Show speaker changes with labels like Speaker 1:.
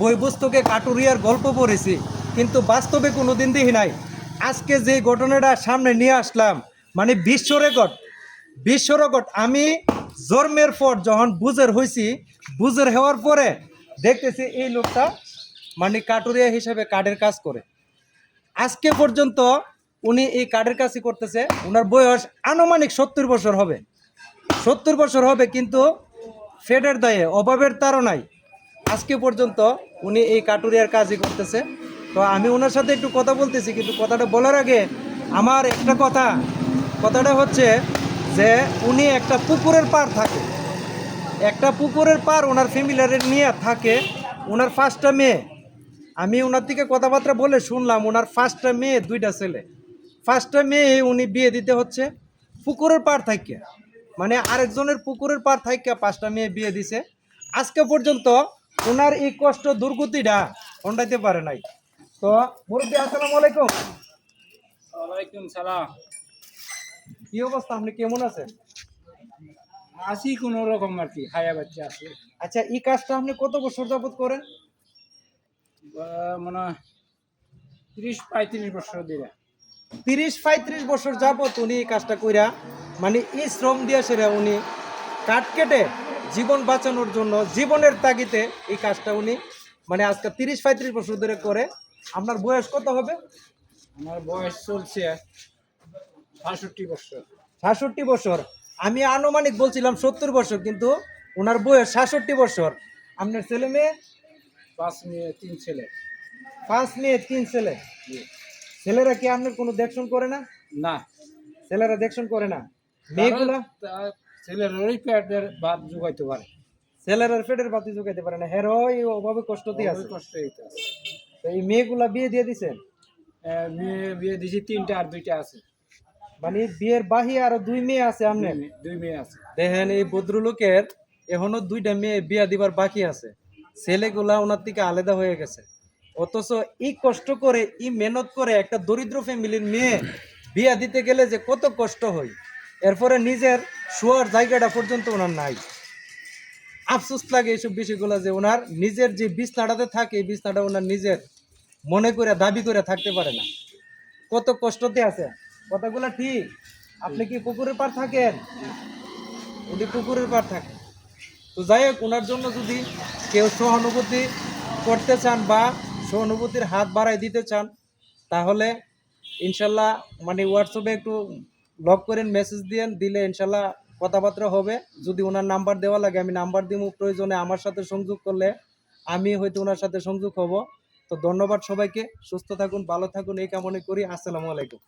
Speaker 1: বই পুস্তকে কাটুরিয়ার গল্প পড়েছি, কিন্তু বাস্তবে কোনো দিন দেখি নাই। আজকে যে ঘটনাটা সামনে নিয়ে আসলাম মানে বিশ্ব রেকর্ড বিশ্ব রেকর্ড, আমি জন্মের পর যখন বুঝের হয়েছি বুঝের হওয়ার পরে দেখতেছি এই লোকটা মানে কাটুরিয়া হিসেবে কাঠের কাজ করে। আজকে পর্যন্ত উনি এই কাঠের কাজই করতেছে ওনার বয়স আনুমানিক সত্তর বছর হবে। সত্তর বছর হবে, কিন্তু ফেডের দায়ে, অভাবের তাড়নায় আজকে পর্যন্ত উনি এই কাটুরিয়ার কাজই করতেছে। তো আমি ওনার সাথে একটু কথা বলতেছি, কিন্তু কথাটা বলার আগে আমার একটা কথা। কথাটা হচ্ছে যে উনি একটা পুকুরের পার থাকে। একটা পুকুরের পার ওনার ফ্যামিলির নিয়ে থাকে, ওনার ফার্স্টটা মেয়ে। আমি ওনার থেকে কথাবার্তা বলে শুনলাম, ওনার ফার্স্টটা মেয়ে, দুইটা ছেলে। ফার্স্টটা মেয়ে উনি বিয়ে দিতে হচ্ছে পুকুরের পার থাকে মানে আরেকজনের পুকুরের পার থাকে পাঁচটা মেয়ে বিয়ে দিছে। আজকে পর্যন্ত ওনার এই কষ্ট দুর্গতিটা হন্ডাইতে পারে নাই। তো মুরব্বী আসসালামু আলাইকুম।
Speaker 2: ওয়ালাইকুম সালাম।
Speaker 1: কি অবস্থা? আপনি কেমন আছেন?
Speaker 2: আছি কোন রকম আর কি হায়া বাচ্চা আছে।
Speaker 1: আচ্ছা এই কাজটা আপনি কত বছর যাবত করেন?
Speaker 2: মনে ত্রিশ পঁয়ত্রিশ বছর দিলে
Speaker 1: তিরিশ পঁয়ত্রিশ বছর যাবত উনি এই কাজটা কইরা মানে এই শ্রম দিয়ে সেরা উনি কাঠ কেটে জীবন বাঁচানোর জন্য জীবনের তাগিতে এই কাজটা উনি মানে আজকে তিরিশ পঁয়ত্রিশ বছর ধরে করে। আপনার বয়স কত হবে?
Speaker 2: আমার বয়স চলছে বাষট্টি বছর।
Speaker 1: সাতষট্টি বছর। আমি আনুমানিক বলছিলাম সত্তর বছর কিন্তু ওনার বয়স সাতষট্টি বছর। আপনার ছেলে মেয়ে?
Speaker 2: পাঁচ মেয়ে তিন ছেলে।
Speaker 1: পাঁচ মেয়ে তিন ছেলে। ছেলেরা কি আপনার কোনো দেখশন করে না?
Speaker 2: না।
Speaker 1: ছেলেরা দেখশন করে না। মেয়েগুলা?
Speaker 2: ছেলের ওই পেটের ভাত জোগাইতে পারে।
Speaker 1: ছেলেরা ফেডের বাতি জোগাইতে পারে না হেরো এই অভাবে কষ্ট দিয়ে আছে।
Speaker 2: কষ্ট হইতে আছে।
Speaker 1: তো এই মেয়েগুলা বিয়ে দিয়ে দিছেন?
Speaker 2: মেয়ে বিয়ে দিছি তিনটা আর দুইটা আছে।
Speaker 1: মানে বিয়ের বাহি আরও দুই মেয়ে আছে
Speaker 2: দুই
Speaker 1: আপনার
Speaker 2: দুই মেয়ে আছে।
Speaker 1: দেখেন এই ভদ্রলোকের এখনও দুইটা মেয়ে বিয়া দিবার বাকি আছে। ছেলেগুলা ওনার থেকে আলাদা হয়ে গেছে। অথচ এই কষ্ট করে ই মেহনত করে একটা দরিদ্র ফ্যামিলির মেয়ে বিয়া দিতে গেলে যে কত কষ্ট হয়। এরপরে নিজের শোয়ার জায়গাটা পর্যন্ত ওনার নাই। আফসোস লাগে এইসব বিষয়গুলো যে ওনার নিজের যে বিছনাটাতে থাকে, এই বিছনাটা ওনার নিজের মনে করে, দাবি করে থাকতে পারে না। কত কষ্টতে আছে। কথাগুলো ঠিক। আপনি কি পুকুরের পার থাকেন? উনি পুকুরের পার থাকেন তো যাই হোক, ওনার জন্য যদি কেউ সহানুভূতি করতে চান বা সহানুভূতির হাত বাড়াই দিতে চান, তাহলে ইনশাল্লাহ মানে হোয়াটসঅ্যাপে একটু লক করেন মেসেজ দিয়েন, দিলে ইনশাল্লাহ কথাবার্তা হবে। যদি ওনার নাম্বার দেওয়া লাগে, আমি নাম্বার দিব প্রয়োজনে আমার সাথে সংযোগ করলে আমি হয়তো ওনার সাথে সংযোগ হব। তো ধন্যবাদ সবাইকে, সুস্থ থাকুন, ভালো থাকুন, এই কামনা করি। আসসালামু আলাইকুম।